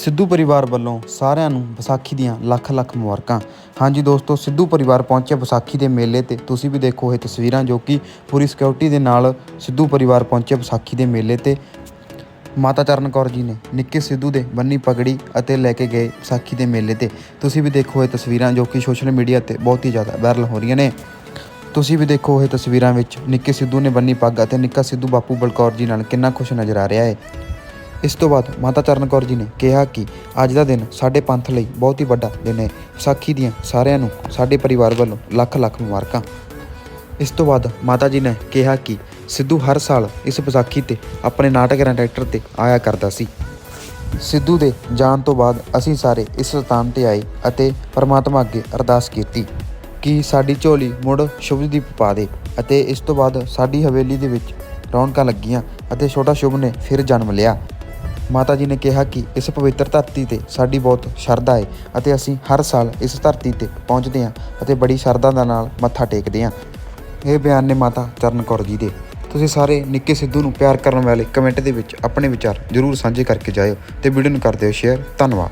ਸਿੱਧੂ ਪਰਿਵਾਰ ਵੱਲੋਂ ਸਾਰਿਆਂ ਨੂੰ ਵਿਸਾਖੀ ਦੀਆਂ ਲੱਖ ਲੱਖ ਮੁਬਾਰਕਾਂ। ਹਾਂਜੀ ਦੋਸਤੋ, ਸਿੱਧੂ ਪਰਿਵਾਰ ਪਹੁੰਚਿਆ ਵਿਸਾਖੀ ਦੇ ਮੇਲੇ ਤੇ। ਤੁਸੀਂ ਵੀ ਦੇਖੋ ਇਹ ਤਸਵੀਰਾਂ ਜੋ ਕਿ ਪੂਰੀ ਸਿਕਿਉਰਿਟੀ ਦੇ ਨਾਲ ਸਿੱਧੂ ਪਰਿਵਾਰ ਪਹੁੰਚਿਆ ਵਿਸਾਖੀ ਦੇ ਮੇਲੇ ਤੇ। ਮਾਤਾ ਚਰਨ ਕੌਰ ਜੀ ਨੇ ਨਿੱਕੇ ਸਿੱਧੂ ਦੇ ਬੰਨੀ ਪਗੜੀ ਅਤੇ ਲੈ ਕੇ ਗਏ ਵਿਸਾਖੀ ਦੇ ਮੇਲੇ ਤੇ। ਤੁਸੀਂ ਵੀ ਦੇਖੋ ਇਹ ਤਸਵੀਰਾਂ ਜੋ ਕਿ ਸੋਸ਼ਲ ਮੀਡੀਆ ਤੇ ਬਹੁਤ ਹੀ ਜ਼ਿਆਦਾ ਵਾਇਰਲ ਹੋ ਰਹੀਆਂ ਨੇ। ਤੁਸੀਂ ਵੀ ਦੇਖੋ ਇਹ ਤਸਵੀਰਾਂ ਵਿੱਚ ਨਿੱਕੇ ਸਿੱਧੂ ਨੇ ਬੰਨੀ ਪੱਗ ਅਤੇ ਨਿੱਕਾ ਸਿੱਧੂ ਬਾਪੂ ਬਲਕੌਰ ਜੀ ਨਾਲ ਕਿੰਨਾ ਖੁਸ਼ ਨਜ਼ਰ ਆ ਰਿਹਾ ਹੈ। ਇਸ ਤੋਂ ਬਾਅਦ ਮਾਤਾ ਚਰਨ ਕੌਰ ਜੀ ਨੇ ਕਿਹਾ ਕਿ ਅੱਜ ਦਾ ਦਿਨ ਸਾਡੇ ਪੰਥ ਲਈ ਬਹੁਤ ਹੀ ਵੱਡਾ ਦਿਨ ਹੈ। ਵਿਸਾਖੀ ਦੀਆਂ ਸਾਰਿਆਂ ਨੂੰ ਸਾਡੇ ਪਰਿਵਾਰ ਵੱਲੋਂ ਲੱਖ ਲੱਖ ਮੁਬਾਰਕਾਂ। ਇਸ ਤੋਂ ਬਾਅਦ ਮਾਤਾ ਜੀ ਨੇ ਕਿਹਾ ਕਿ ਸਿੱਧੂ ਹਰ ਸਾਲ ਇਸ ਵਿਸਾਖੀ ਤੇ ਆਪਣੇ ਨਾਟਕ ਟਰੈਕਟਰ ਤੇ ਆਇਆ ਕਰਦਾ ਸੀ। ਸਿੱਧੂ ਦੇ ਜਾਣ ਤੋਂ ਬਾਅਦ ਅਸੀਂ ਸਾਰੇ ਇਸ ਸਥਾਨ ਤੇ ਆਏ ਅਤੇ ਪਰਮਾਤਮਾ ਅੱਗੇ ਅਰਦਾਸ ਕੀਤੀ ਕਿ ਸਾਡੀ ਝੋਲੀ ਮੁੜ ਸ਼ੁਭਦੀਪ ਪਾ ਦੇ ਅਤੇ ਇਸ ਤੋਂ ਬਾਅਦ ਸਾਡੀ ਹਵੇਲੀ ਦੇ ਵਿੱਚ ਰੌਣਕਾਂ ਲੱਗੀਆਂ ਅਤੇ ਛੋਟਾ ਸ਼ੁਭ ਨੇ ਫਿਰ ਜਨਮ ਲਿਆ। ਮਾਤਾ ਜੀ ਨੇ ਕਿਹਾ ਕਿ ਇਸ ਪਵਿੱਤਰ ਧਰਤੀ ਤੇ ਸਾਡੀ ਬਹੁਤ ਸ਼ਰਧਾ ਹੈ ਅਤੇ ਅਸੀਂ ਹਰ ਸਾਲ ਇਸ ਧਰਤੀ ਤੇ ਪਹੁੰਚਦੇ ਹਾਂ ਅਤੇ ਬੜੀ ਸ਼ਰਧਾ ਦੇ ਨਾਲ ਮੱਥਾ ਟੇਕਦੇ ਹਾਂ। ਇਹ ਬਿਆਨ ਨੇ ਮਾਤਾ ਚਰਨ ਕੌਰ ਜੀ ਦੇ। ਤੁਸੀਂ ਸਾਰੇ ਨਿੱਕੇ ਸਿੱਧੂ ਨੂੰ ਪਿਆਰ ਕਰਨ ਵਾਲੇ ਕਮੈਂਟ ਦੇ ਵਿੱਚ ਆਪਣੇ ਵਿਚਾਰ ਜ਼ਰੂਰ ਸਾਂਝੇ ਕਰਕੇ ਜਾਇਓ ਤੇ ਵੀਡੀਓ ਨੂੰ ਕਰ ਦਿਓ ਸ਼ੇਅਰ। ਧੰਨਵਾਦ।